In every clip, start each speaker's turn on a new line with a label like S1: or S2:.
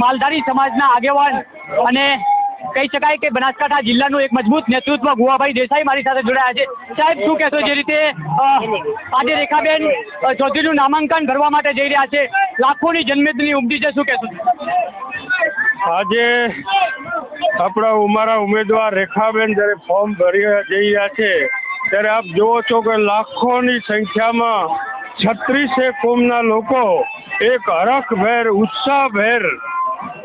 S1: માલધારી સમાજના આગેવાન અને કહી શકાય કે બનાસકાંઠા જિલ્લાનું એક મજબૂત નેતૃત્વ ગુવાભાઈ દેસાઈ મારી સાથે જોડાયા છે. સાહેબ, શું કહેશો જે રીતે આજે રેખાબેન ચૌધરીનું નામાંકન ભરવા માટે જઈ રહ્યા છે, લાખોની જન્મેદની ઉમટી છે, શું કહેશો?
S2: આજે આપણા અમારા ઉમેદવાર રેખાબેન જ્યારે ફોર્મ ભરી જઈ રહ્યા છે, ત્યારે આપ જુઓ છો કે લાખોની સંખ્યામાં છત્રીસે કોમના લોકો એક હરખભેર, ઉત્સાહભેર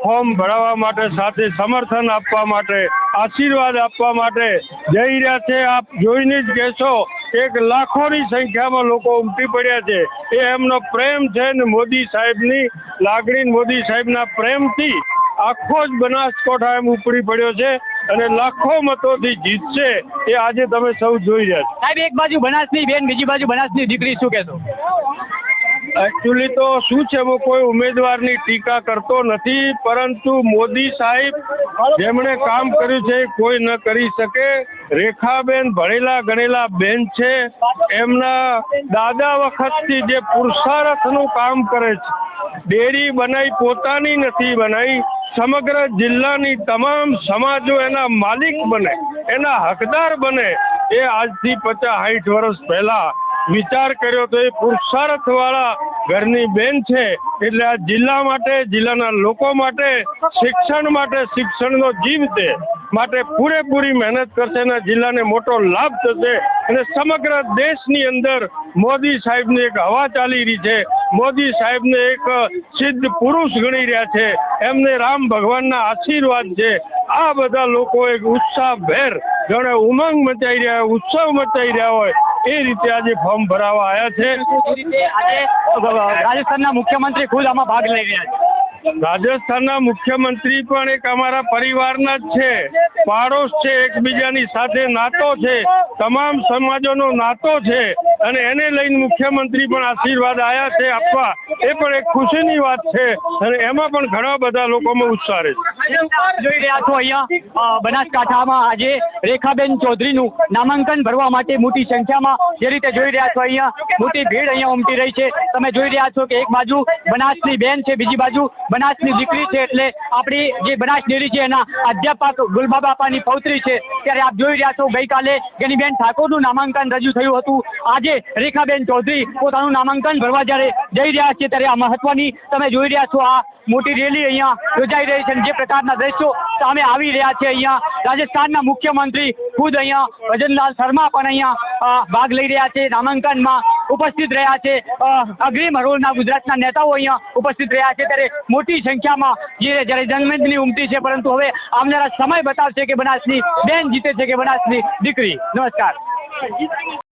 S2: ફોર્મ ભરાવવા માટે સાથે સમર્થન આપવા માટે, આશીર્વાદ આપવા માટે જઈ રહ્યા છે. આપ જોઈને જ કહેશો, એક લાખોની સંખ્યામાં લોકો ઉમટી પડ્યા છે. એ એમનો પ્રેમ છે ને મોદી સાહેબની, લાગણી મોદી સાહેબના પ્રેમથી આખો જ બનાસકોઠા એમ ઉપડી પડ્યો છે અને લાખો મતોથી જીતશે એ આજે તમે સૌ જોઈ રહ્યા છો.
S1: સાહેબ, એક બાજુ બનાસની બેન, બીજી બાજુ બનાસની દીકરી, શું કહેશો?
S2: એકચ્યુઅલી તો શું છે, હું કોઈ ઉમેદવારની ટીકા કરતો નથી, પરંતુ મોદી સાહેબ જેમણે કામ કર્યું છે કોઈ ન કરી શકે. રેખાબેન ભણેલા ગણેલા બેન છે. એમના દાદા વખતથી જે પુરુષાર્થનું કામ કરે છે, ડેરી બનાવી પોતાની નથી બનાવી સમગ્ર જિલ્લાની તમામ સમાજો એના માલિક બને, એના હકદાર બને, એ આજથી પચાસ સાઠ વર્ષ પહેલા વિચાર કર્યો તો એ પુરુષાર્થ વાળા ઘરની બેન છે. એટલે આ જિલ્લા માટે, જિલ્લાના લોકો માટે, શિક્ષણ માટે, શિક્ષણનો જીવ છે. માટે પૂરેપૂરી મહેનત કરશે અને જિલ્લાને મોટો લાભ થશે. અને સમગ્ર દેશની અંદર મોદી સાહેબની એક હવા ચાલી રહી છે. મોદી સાહેબને એક સિદ્ધ પુરુષ ગણી રહ્યા છે. એમને રામ ભગવાનના આશીર્વાદ છે. આ બધા લોકો એક ઉત્સાહભેર જાણે ઉમંગ મચાઈ રહ્યા હોય, ઉત્સવ મચાઈ રહ્યા હોય. એ રીતે આજે ફોર્મ ભરાવા આવ્યા છે.
S1: રાજસ્થાનના મુખ્યમંત્રી ખુદ આમાં ભાગ લઈ રહ્યા છે.
S2: રાજસ્થાનના મુખ્યમંત્રી પણ એક અમારા પરિવારના જ છે. પાડોશ છે એકબીજાની સાથે નાતો છે. તમામ સમાજોનો નાતો છે. અને એને લઈને મુખ્યમંત્રી પણ આશીર્વાદ આવ્યા છે આપવા. એ પણ એક ખુશીની વાત છે. અને એમાં પણ ઘણા બધા લોકોમાં ઉત્સાહ રહે છે.
S1: જોઈ રહ્યા છો અહીંયા બનાસકાંઠામાં આજે રેખાબેન ચૌધરીનું નામાંકન ભરવા માટે મોટી સંખ્યામાં જે રીતે જોઈ રહ્યા છો અહીંયા, મોટી ભીડ અહીંયા ઉમટી રહી છે. તમે જોઈ રહ્યા છો કે એક બાજુ બનાસની બેન છે, બીજી બાજુ બનાસની દીકરી છે એટલે આપણી જે બનાસ ડેરી છે એના અધ્યાપક ગુલબા બાપાની પૌત્રી છે, ત્યારે આપ જોઈ રહ્યા છો ગઈકાલે ગેનીબેન ઠાકોરનું નામાંકન રજૂ થયું હતું. આજે રેખાબેન ચૌધરી પોતાનું નામાંકન ભરવા જ્યારે જઈ રહ્યા છે, ત્યારે આ મહત્વની તમે જોઈ રહ્યા છો, આ મોટી રેલી અહીંયા યોજાઈ રહી છે અને જે પ્રકારના દ્રશ્યો સામે આવી રહ્યા છે અહીંયા. રાજસ્થાનના મુખ્યમંત્રી ખુદ અહીંયા ભજનલાલ શર્મા પણ અહીંયા ભાગ લઈ રહ્યા છે. નામાંકનમાં ઉપસ્થિત રહ્યા છે. અગ્રીમ હરોળના ગુજરાતના નેતાઓ અહીંયા ઉપસ્થિત રહ્યા છે. ત્યારે મોટી સંખ્યામાં જે જ્યારે જન્મદિની ઉમટી છે, પરંતુ હવે આવનારા સમય બતાવશે કે બનાસની બેન જીતે છે કે બનાસની દીકરી. નમસ્કાર.